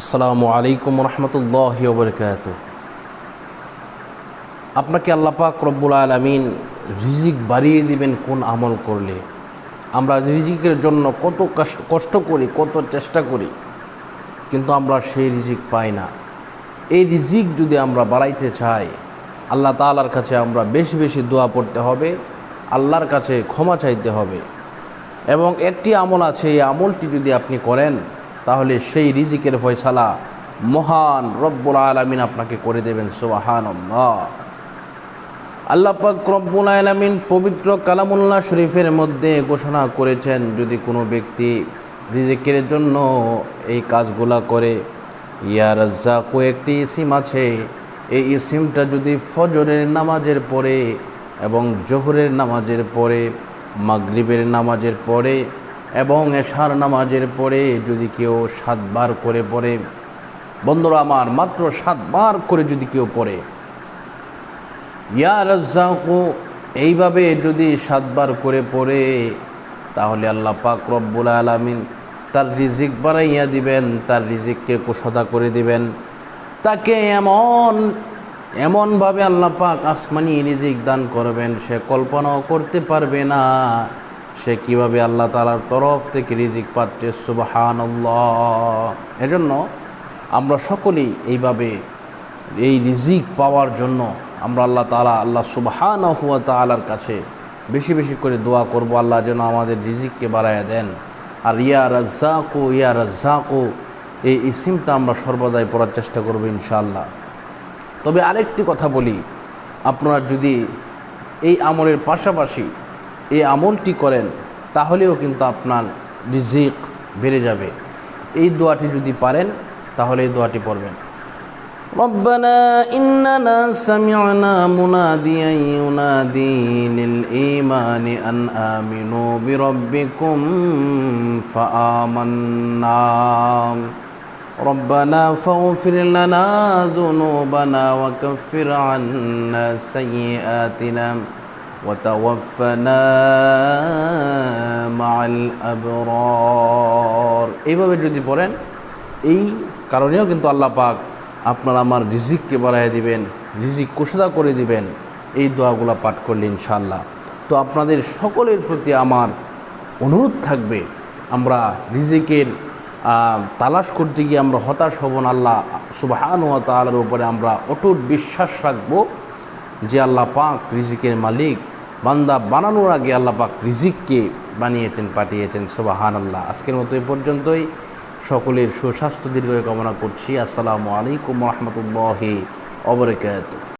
আসসালামু আলাইকুম রহমতুল্লাহ বরকাত আপনাকে আল্লাপাক রব্বুল আলমিন রিজিক বাড়িয়ে দিবেন কোন আমল করলে। আমরা রিজিকের জন্য কত কষ্ট করি, কত চেষ্টা করি, কিন্তু আমরা সেই রিজিক পাই না। এই রিজিক যদি আমরা বাড়াইতে চাই, আল্লাহ তালার কাছে আমরা বেশি বেশি দোয়া পড়তে হবে, আল্লাহর কাছে ক্ষমা চাইতে হবে। এবং একটি আমল আছে, এই আমলটি যদি আপনি করেন তাহলে সেই রিজিকের ফয়সালা মহান রব্বুল আলমিন আপনাকে করে দেবেন সুবাহান আল্লাহ পাক রব্বুল আলমিন পবিত্র কালামুল্লাহ শরীফের মধ্যে ঘোষণা করেছেন, যদি কোনো ব্যক্তি রিজিকের জন্য এই কাজগুলা করে ইয়ার রাজ্জাকও একটি ইসিম আছে, এই ইসিমটা যদি ফজরের নামাজের পরে এবং জোহরের নামাজের পরে, মাগরিবের নামাজের পরে এবং এশার নামাজের পরে যদি কেউ সাতবার করে পড়ে, বন্ধুরা আমার, মাত্র সাতবার করে যদি কেউ পড়ে, ইয়া রাজ্জাকু, এইভাবে যদি সাতবার করে পড়ে, তাহলে আল্লাহ পাক রব্বুল আলমিন তার রিজিক বাড়াইয়া দিবেন, তার রিজিককে কুশদা করে দিবেন। তাকে এমন, এমনভাবে আল্লাহ পাক আসমানি রিজিক দান করবেন, সে কল্পনাও করতে পারবে না। সে কীভাবে আল্লাহ তালার তরফ থেকে রিজিক পাচ্ছে সুবাহান এজন্য আমরা সকলেই এইভাবে এই রিজিক পাওয়ার জন্য আমরা আল্লাহ তালা আল্লাহ সুবাহান হুয়া তালার কাছে বেশি বেশি করে দোয়া করব, আল্লাহ যেন আমাদের রিজিককে বাড়াইয়া দেন। আর ইয়া রাজ্জাকু ইয়া রাজ্জাকু, এই ইসিমটা আমরা সর্বদাই পড়ার চেষ্টা করব ইনশাআল্লাহ। তবে আরেকটি কথা বলি, আপনারা যদি এই আমলের পাশাপাশি এই আমলটি করেন তাহলেও কিন্তু আপনার রিজিক বেড়ে যাবে এই দোয়াটি যদি পারেন তাহলে এই দোয়াটি পড়বেন ربنا إننا سمعنا مناديا ينادي للإيمان أن آمنوا بربكم فآمنا ربنا فاغفر لنا ذنوبنا وكفر عنا سيئاتنا ওয়াতাওয়াফানা মাল আবরার এইভাবে যদি বলেন, এই কারণেও কিন্তু আল্লাহ পাক আপনার আমার রিজিককে বাড়াই দিবেন, রিজিক কোষদা করে দিবেন। এই দোয়াগুলা পাঠ করলে ইনশাল্লাহ তো আপনাদের সকলের প্রতি আমার অনুরোধ থাকবে, আমরা রিজিকের তালাশ করতে গিয়ে আমরা হতাশ হব না, আল্লাহ সুবাহান ও তালার উপরে আমরা অটুট বিশ্বাস রাখব যে আল্লাহ পাক রিজিকের মালিক। বান্দা বানানোর আগে আল্লাহ পাক রিজিককে বানিয়েছেন, পাঠিয়েছেন সোবাহান আল্লাহ আজকের মতো এ পর্যন্তই। সকলের সুস্বাস্থ্য দীর্ঘ কামনা করছি। আসসালামু আলাইকুম রহমতুল্লাহি অবরকাত